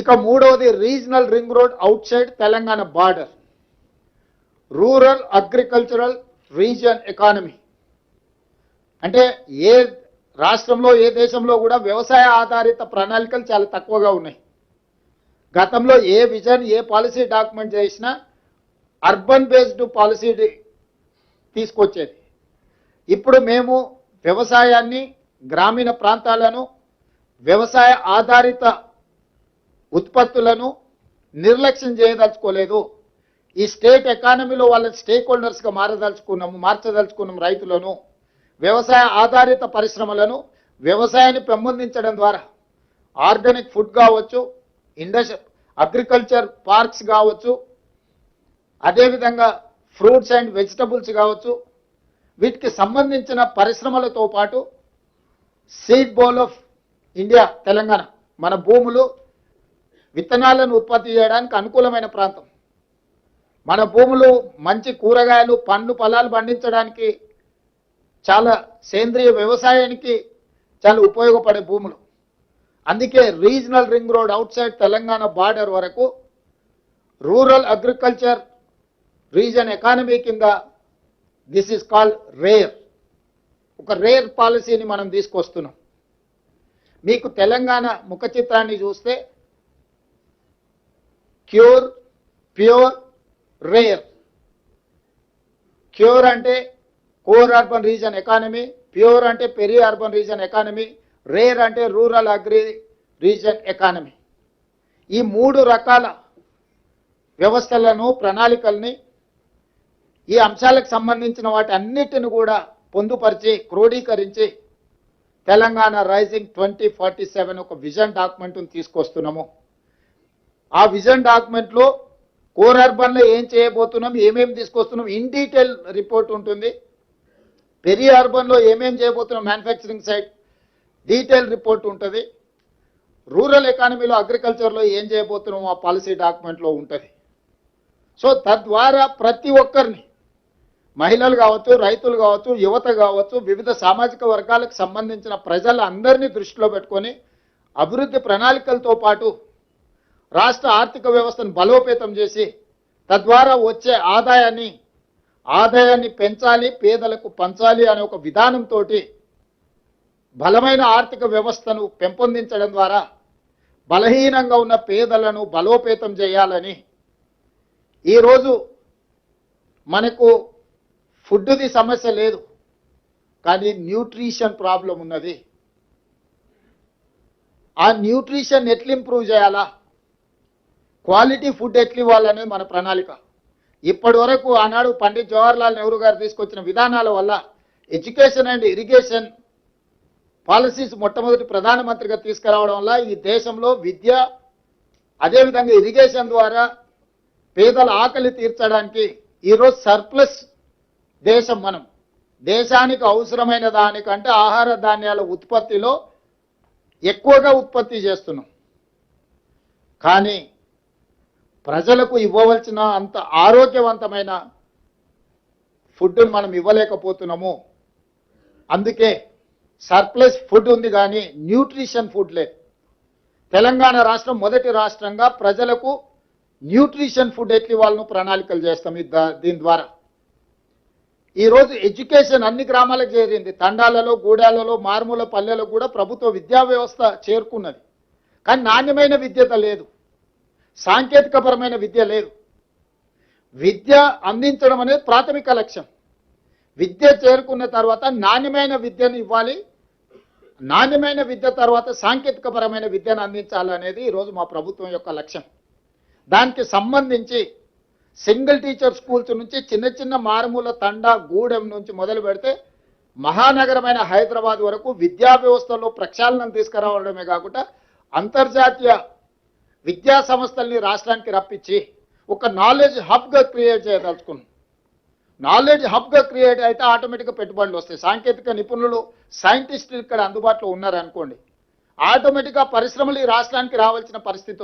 ఇక మూడవది regional ring road outside Telangana border rural agricultural region economy అంటే ఏ రాష్ట్రంలో ఏ దేశంలో కూడా వ్యవసాయ ఆధారిత ప్రణాళికలు చాలా తక్కువగా ఉన్నాయి. గతంలో ఏ విజన్ ఏ పాలసీ డాక్యుమెంట్ చేసినా అర్బన్ బేస్డ్ పాలసీ తీసుకొచ్చేది. ఇప్పుడు మేము వ్యవసాయాన్ని గ్రామీణ ప్రాంతాలను వ్యవసాయ ఆధారిత ఉత్పత్తులను నిర్లక్ష్యం చేయదలుచుకోలేదు. ఈ స్టేట్ ఎకానమీలో వాళ్ళ స్టేక్ హోల్డర్స్గా మారదలుచుకున్నాము మార్చదలుచుకున్నాం రైతులను. వ్యవసాయ ఆధారిత పరిశ్రమలను వ్యవసాయాన్ని పెంపొందించడం ద్వారా ఆర్గానిక్ ఫుడ్ కావచ్చు ఇండస్ట్రీ అగ్రికల్చర్ పార్క్స్ కావచ్చు అదేవిధంగా ఫ్రూట్స్ అండ్ వెజిటబుల్స్ కావచ్చు వీటికి సంబంధించిన పరిశ్రమలతో పాటు seed bowl of India Telangana మన భూములు విత్తనాలను ఉత్పత్తి చేయడానికి అనుకూలమైన ప్రాంతం. మన భూములు మంచి కూరగాయలు పండ్లు ఫలాలు పండించడానికి చాలా సేంద్రియ వ్యవసాయానికి చాలా ఉపయోగపడే భూములు. అందుకే regional ring road outside Telangana border వరకు రూరల్ అగ్రికల్చర్ రీజన్ ఎకానమీ కింద దిస్ ఈస్ కాల్డ్ రేర్. ఒక రేర్ పాలసీని మనం తీసుకొస్తున్నాం. మీకు తెలంగాణ ముఖ చిత్రాన్ని చూస్తే క్యూర్ ప్యూర్ రేర్. క్యూర్ అంటే core urban region economy PURE అంటే peri urban region economy RARE అంటే రూరల్ అగ్రి రీజన్ ఎకానమీ. ఈ మూడు రకాల వ్యవస్థలను ప్రణాళికల్ని ఈ అంశాలకు సంబంధించిన వాటి అన్నిటిని కూడా పొందుపరిచి క్రోడీకరించి Telangana rising twenty forty seven ఒక విజన్ డాక్యుమెంట్ని తీసుకొస్తున్నాము. ఆ విజన్ డాక్యుమెంట్లో కోర్ అర్బన్లో ఏం చేయబోతున్నాం ఏమేమి తీసుకొస్తున్నాం ఇన్ డీటెయిల్ రిపోర్ట్ ఉంటుంది. పెరి అర్బన్లో ఏమేం చేయబోతున్నాం మ్యానుఫ్యాక్చరింగ్ సైడ్ డీటెయిల్ రిపోర్ట్ ఉంటుంది. రూరల్ ఎకానమీలో అగ్రికల్చర్లో ఏం చేయబోతున్నాం ఆ పాలసీ డాక్యుమెంట్లో ఉంటుంది. సో తద్వారా ప్రతి ఒక్కరిని మహిళలు కావచ్చు రైతులు కావచ్చు యువత కావచ్చు వివిధ సామాజిక వర్గాలకు సంబంధించిన ప్రజలందరినీ దృష్టిలో పెట్టుకొని అభివృద్ధి ప్రణాళికలతో పాటు రాష్ట్ర ఆర్థిక వ్యవస్థను బలోపేతం చేసి తద్వారా వచ్చే ఆదాయాన్ని ఆదాయాన్ని పెంచాలి పేదలకు పంచాలి అనే ఒక విధానంతో బలమైన ఆర్థిక వ్యవస్థను పెంపొందించడం ద్వారా బలహీనంగా ఉన్న పేదలను బలోపేతం చేయాలని ఈరోజు మనకు ఫుడ్ది సమస్య లేదు కానీ న్యూట్రిషన్ ప్రాబ్లం ఉన్నది. ఆ న్యూట్రిషన్ ఎట్లు ఇంప్రూవ్ చేయాలా? క్వాలిటీ ఫుడ్ ఎట్లు ఇవ్వాలనేది మన ప్రణాళిక. ఇప్పటి వరకు ఆనాడు పండిత్ జవహర్లాల్ నెహ్రూ గారు తీసుకొచ్చిన విధానాల వల్ల ఎడ్యుకేషన్ అండ్ ఇరిగేషన్ పాలసీస్ మొట్టమొదటి ప్రధానమంత్రిగా తీసుకురావడం వల్ల ఈ దేశంలో విద్య అదేవిధంగా ఇరిగేషన్ ద్వారా పేదల ఆకలి తీర్చడానికి ఈరోజు సర్ప్లస్ దేశం మనం. దేశానికి అవసరమైన దానికంటే ఆహార ధాన్యాల ఉత్పత్తిలో ఎక్కువగా ఉత్పత్తి చేస్తున్నాం. కానీ ప్రజలకు ఇవ్వవలసిన అంత ఆరోగ్యవంతమైన ఫుడ్ను మనం ఇవ్వలేకపోతున్నాము. అందుకే సర్ప్లస్ ఫుడ్ ఉంది కానీ న్యూట్రిషన్ ఫుడ్ లేదు. తెలంగాణ రాష్ట్రం మొదటి రాష్ట్రంగా ప్రజలకు న్యూట్రిషన్ ఫుడ్ ఎట్లి వాళ్ళను ప్రణాళికలు చేస్తాం ఈ దా- దీని ద్వారా. ఈరోజు ఎడ్యుకేషన్ అన్ని గ్రామాలకు చేరింది. తండాలలో గూడాలలో మారుమూల పల్లెలో కూడా ప్రభుత్వ విద్యా వ్యవస్థ చేరుకున్నది. కానీ నాణ్యమైన విద్యత లేదు. సాంకేతికపరమైన విద్య లేదు. విద్య అందించడం అనేది ప్రాథమిక లక్ష్యం. విద్య చేరుకున్న తర్వాత నాణ్యమైన విద్యను ఇవ్వాలి. నాణ్యమైన విద్య తర్వాత సాంకేతికపరమైన విద్యను అందించాలనేది ఈరోజు మా ప్రభుత్వం యొక్క లక్ష్యం. దానికి సంబంధించి సింగిల్ టీచర్ స్కూల్స్ నుంచి చిన్న చిన్న మారుమూల తండా గూడెం నుంచి మొదలు పెడితే మహానగరమైన హైదరాబాద్ వరకు విద్యా వ్యవస్థలో ప్రక్షాళనం తీసుకురావడమే కాకుండా అంతర్జాతీయ విద్యా సంస్థల్ని రాష్ట్రానికి రప్పించి ఒక నాలెడ్జ్ హబ్గా క్రియేట్ చేయదలుచుకున్నాం. నాలెడ్జ్ హబ్గా క్రియేట్ అయితే ఆటోమేటిక్గా పెట్టుబడులు వస్తాయి. సాంకేతిక నిపుణులు సైంటిస్టులు ఇక్కడ అందుబాటులో ఉన్నారనుకోండి ఆటోమేటిక్గా పరిశ్రమలు ఈ రాష్ట్రానికి రావాల్సిన పరిస్థితి